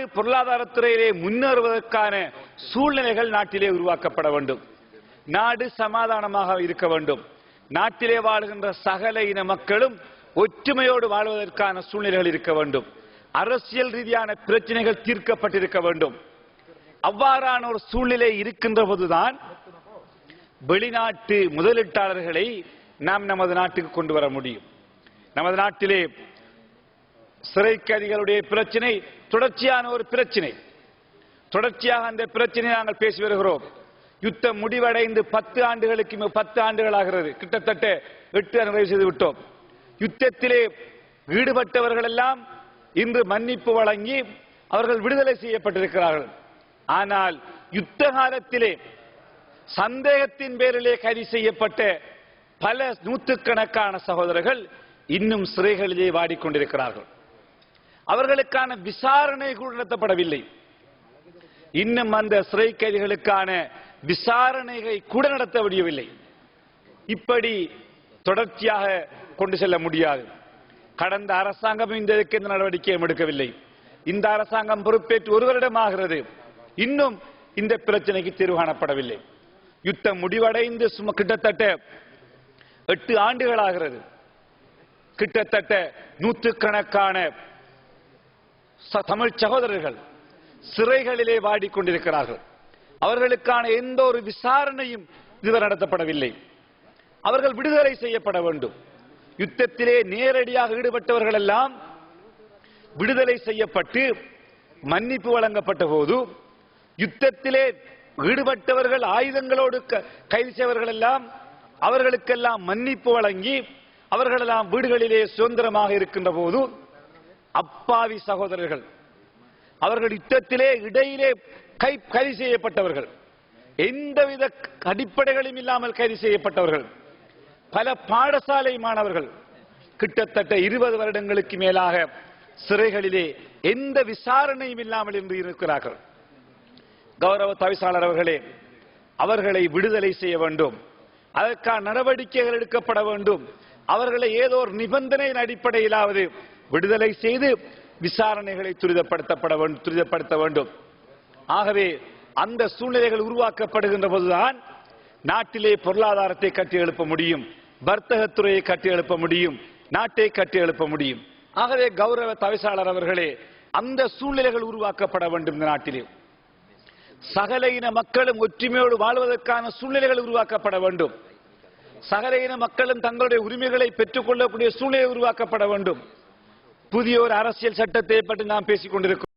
நாட்டு பொருளாதாரத்துறையிலே முன்னேறுவதற்கான சூழ்நிலைகள் நாட்டிலே உருவாக்கப்பட வேண்டும். நாடு சமாதானமாக இருக்க வேண்டும். நாட்டிலே வாழ்கின்ற சகல இன மக்களும் ஒற்றுமையோடு வாழ்வதற்கான சூழ்நிலைகள் இருக்க வேண்டும். அரசியல் ரீதியான பிரச்சனைகள் தீர்க்கப்பட்டிருக்க வேண்டும். அவ்வாறான ஒரு சூழ்நிலை இருக்கின்ற போதுதான் வெளிநாட்டு முதலீட்டாளர்களை நாம் நமது நாட்டுக்கு கொண்டு வர முடியும். நமது நாட்டிலே சிறை கைதிகளுடைய பிரச்சனை தொடர்ச்சியான ஒரு பிரச்சனை. தொடர்ச்சியாக அந்த பிரச்சனையை நாங்கள் பேசி வருகிறோம். யுத்தம் முடிவடைந்து பத்து ஆண்டுகளுக்கு பத்து ஆண்டுகள் ஆகிறது கிட்டத்தட்ட எட்டு நிறைவு செய்து விட்டோம். யுத்தத்திலே ஈடுபட்டவர்கள் எல்லாம் இன்று மன்னிப்பு வழங்கி அவர்கள் விடுதலை செய்யப்பட்டிருக்கிறார்கள். ஆனால் யுத்த காலத்திலே சந்தேகத்தின் பேரிலே கைது செய்யப்பட்ட பல நூற்றுக்கணக்கான சகோதரர்கள் இன்னும் சிறைகளிலே வாடிக்கொண்டிருக்கிறார்கள். அவர்களுக்கான விசாரணை கூட நடத்தப்படவில்லை. இன்னும் அந்த சிறை கைதிகளுக்கான விசாரணைகளை கூட நடத்த முடியவில்லை. இப்படி தொடர்ச்சியாக கொண்டு செல்ல முடியாது. கடந்த அரசாங்கம் இந்த நடவடிக்கையும் எடுக்கவில்லை. இந்த அரசாங்கம் பொறுப்பேற்று ஒரு வருடமாகிறது இன்னும் இந்த பிரச்சனைக்கு தீர்வு காணப்படவில்லை. யுத்தம் முடிவடைந்து சும்மா கிட்டத்தட்ட எட்டு ஆண்டுகளாகிறது. கிட்டத்தட்ட நூற்றுக்கணக்கான தமிழ் சகோதரர்கள் சிறைகளிலே வாடிக்கொண்டிருக்கிறார்கள். அவர்களுக்கான எந்த ஒரு விசாரணையும் இதுவரை நடத்தப்படவில்லை. அவர்கள் விடுதலை செய்யப்பட வேண்டும். யுத்தத்திலே நேரடியாக ஈடுபட்டவர்கள் எல்லாம் விடுதலை செய்யப்பட்டு மன்னிப்பு வழங்கப்பட்ட போது யுத்தத்திலே ஈடுபட்டவர்கள் ஆயுதங்களோடு க- கைது செய்தவர்கள் எல்லாம் அவர்களுக்கெல்லாம் மன்னிப்பு வழங்கி அவர்களெல்லாம் வீடுகளிலே சுதந்திரமாக இருக்கின்ற போது அப்பாவி சகோதரர்கள். அவர்கள் யுத்தத்திலே இடையிலே கை கைது செய்யப்பட்டவர்கள். எந்தவித அடிப்படைகளும் இல்லாமல் கைது செய்யப்பட்டவர்கள். பல பாடசாலை மாணவர்கள். கிட்டத்தட்ட இருபது வருடங்களுக்கு மேலாக சிறைகளிலே எந்த விசாரணையும் இல்லாமல் இன்று இருக்கிறார்கள். கௌரவ தவிசாளர் அவர்களே அவர்களை விடுதலை செய்ய வேண்டும். அதற்கான நடவடிக்கைகள் எடுக்கப்பட வேண்டும். அவர்களை ஏதோ ஒரு நிபந்தனையின் அடிப்படையிலாவது விடுதலை செய்து விசாரணைகளை துரிதப்படுத்தப்பட வேண்டும் துரிதப்படுத்த வேண்டும். ஆகவே அந்த சூழ்நிலைகள் உருவாக்கப்படுகின்ற போதுதான் நாட்டிலே பொருளாதாரத்தை கட்டி எழுப்ப முடியும் வர்த்தகத்துறையை கட்டி எழுப்ப முடியும் நாட்டை கட்டி எழுப்ப முடியும். ஆகவே கௌரவ தவிசாளர் அவர்களே அந்த சூழ்நிலைகள் உருவாக்கப்பட வேண்டும் இந்த நாட்டிலே. சகல இன மக்களும் ஒற்றுமையோடு வாழ்வதற்கான சூழ்நிலைகள் உருவாக்கப்பட வேண்டும். சகல இன மக்களும் தங்களுடைய உரிமைகளை பெற்றுக் கொள்ளக்கூடிய சூழ்நிலை உருவாக்கப்பட வேண்டும். புதிய ஒரு அரசியல் சட்டத்தை பற்றி நாம் பேசிக் கொண்டிருக்கிறோம்.